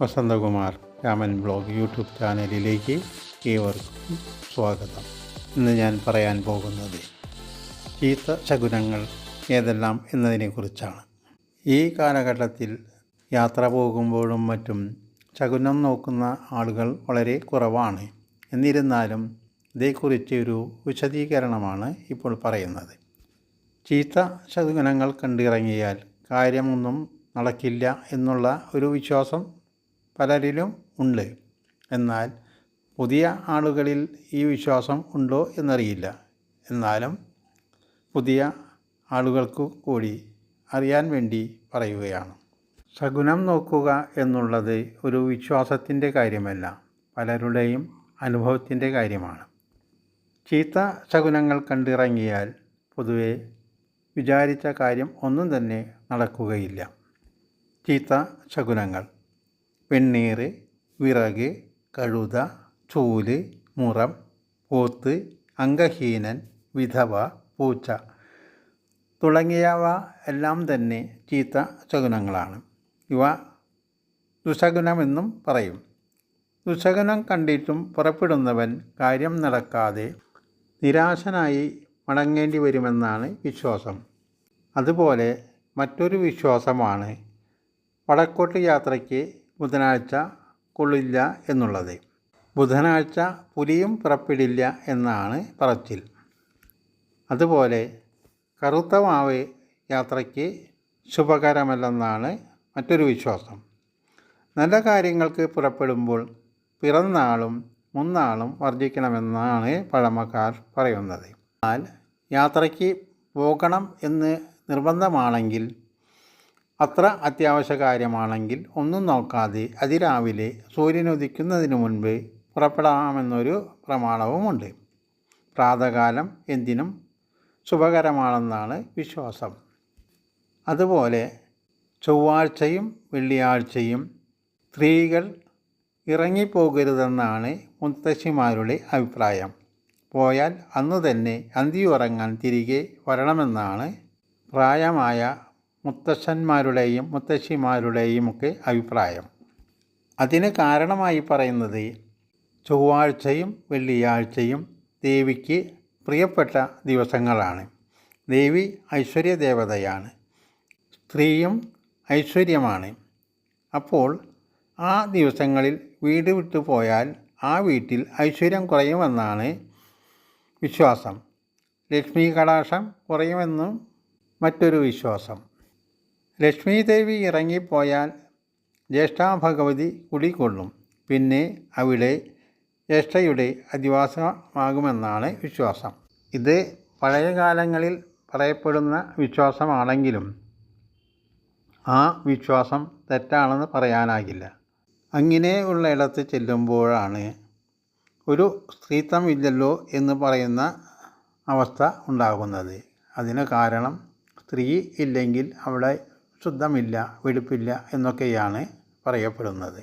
Vasanthakumar Raman blog YouTube ചാനലിലേക്ക് ഏവർക്കും സ്വാഗതം. ഇന്ന് ഞാൻ പറയാൻ പോകുന്നത് ചീത്ത ശകുനങ്ങൾ ഏതെല്ലാം എന്നതിനെക്കുറിച്ചാണ്. ഈ കാലഘട്ടത്തിൽ യാത്ര പോകുമ്പോഴും മറ്റും ശകുനം നോക്കുന്ന ആളുകൾ വളരെ കുറവാണ്. എന്നിരുന്നാലും ഇതേക്കുറിച്ച് ഒരു വിശദീകരണമാണ് ഇപ്പോൾ പറയുന്നത്. ചീത്ത ശകുനങ്ങൾ കണ്ടിറങ്ങിയാൽ കാര്യമൊന്നും നടക്കില്ല എന്നുള്ള ഒരു വിശ്വാസം പലരിലും ഉണ്ട്. എന്നാൽ പുതിയ ആളുകളിൽ ഈ വിശ്വാസം ഉണ്ടോ എന്നറിയില്ല. എന്നാലും പുതിയ ആളുകൾക്ക് കൂടി അറിയാൻ വേണ്ടി പറയുകയാണ്. ശകുനം നോക്കുക എന്നുള്ളത് ഒരു വിശ്വാസത്തിന്റെ കാര്യമല്ല പലരുടെയും അനുഭവത്തിന്റെ കാര്യമാണ്. ചീത്ത ശകുനങ്ങൾ കണ്ടിറങ്ങിയാൽ പൊതുവെ വിചാരിച്ച കാര്യം ഒന്നും തന്നെ നടക്കുകയില്ല. ചീത്ത ശകുനങ്ങൾ വെണ്ണീറ് വിറക് കഴുത ചൂൽ മുറം പോത്ത് അംഗഹീനൻ വിധവ പൂച്ച തുടങ്ങിയവ എല്ലാം തന്നെ ചീത്ത ശകുനങ്ങളാണ്. ഇവ ദുശകുനമെന്നും പറയും. ദുശകുനം കണ്ടിട്ടും പുറപ്പെടുന്നവൻ കാര്യം നടക്കാതെ നിരാശനായി മടങ്ങേണ്ടി വരുമെന്നാണ് വിശ്വാസം. അതുപോലെ മറ്റൊരു വിശ്വാസമാണ് വടക്കോട്ട് യാത്രയ്ക്ക് ബുധനാഴ്ച കൊള്ളില്ല എന്നുള്ളത്. ബുധനാഴ്ച പുലിയും പുറപ്പെടില്ല എന്നാണ് പറച്ചിൽ. അതുപോലെ കറുത്ത മാവ് യാത്രയ്ക്ക് ശുഭകരമല്ലെന്നാണ് മറ്റൊരു വിശ്വാസം. നല്ല കാര്യങ്ങൾക്ക് പുറപ്പെടുമ്പോൾ പിറന്നാളും മുന്നാളും വർജിക്കണമെന്നാണ് പഴമക്കാർ പറയുന്നത്. എന്നാൽ യാത്രയ്ക്ക് പോകണം എന്ന് നിർബന്ധമാണെങ്കിൽ അത്ര അത്യാവശ്യ കാര്യമാണെങ്കിൽ ഒന്നും നോക്കാതെ അതിരാവിലെ സൂര്യനുദിക്കുന്നതിന് മുൻപ് പുറപ്പെടാമെന്നൊരു പ്രമാണവുമുണ്ട്. പ്രാതകാലം എന്തിനും ശുഭകരമാണെന്നാണ് വിശ്വാസം. അതുപോലെ ചൊവ്വാഴ്ചയും വെള്ളിയാഴ്ചയും സ്ത്രീകൾ ഇറങ്ങിപ്പോകരുതെന്നാണ് മുത്തശ്ശിമാരുടെ അഭിപ്രായം. പോയാൽ അന്നു തന്നെ അന്തിയുറങ്ങാൻ തിരികെ വരണമെന്നാണ് പ്രായമായ മുത്തശ്ശന്മാരുടെയും മുത്തശ്ശിമാരുടെയും ഒക്കെ അഭിപ്രായം. അതിന് കാരണമായി പറയുന്നത് ചൊവ്വാഴ്ചയും വെള്ളിയാഴ്ചയും ദേവിക്ക് പ്രിയപ്പെട്ട ദിവസങ്ങളാണ്. ദേവി ഐശ്വര്യ ദേവതയാണ് സ്ത്രീയും ഐശ്വര്യമാണ്. അപ്പോൾ ആ ദിവസങ്ങളിൽ വീട് വിട്ടു പോയാൽ ആ വീട്ടിൽ ഐശ്വര്യം കുറയുമെന്നാണ് വിശ്വാസം. ലക്ഷ്മി കടാക്ഷം കുറയുമെന്നും മറ്റൊരു വിശ്വാസം. ലക്ഷ്മി ദേവി ഇറങ്ങിപ്പോയാൽ ജ്യേഷ്ഠാ ഭഗവതി കുടികൊള്ളും. പിന്നെ അവിടെ ജ്യേഷ്ഠയുടെ അധിവാസമാകുമെന്നാണ് വിശ്വാസം. ഇത് പഴയ കാലങ്ങളിൽ പറയപ്പെടുന്ന വിശ്വാസമാണെങ്കിലും ആ വിശ്വാസം തെറ്റാണെന്ന് പറയാനാകില്ല. അങ്ങനെയുള്ള ഇടത്ത് ചെല്ലുമ്പോഴാണ് ഒരു സ്ത്രീത്വം ഇല്ലല്ലോ എന്ന് പറയുന്ന അവസ്ഥ ഉണ്ടാകുന്നത്. അതിന് കാരണം സ്ത്രീ ഇല്ലെങ്കിൽ അവിടെ ശുദ്ധമില്ല വെളുപ്പില്ല എന്നൊക്കെയാണ് പറയപ്പെടുന്നത്.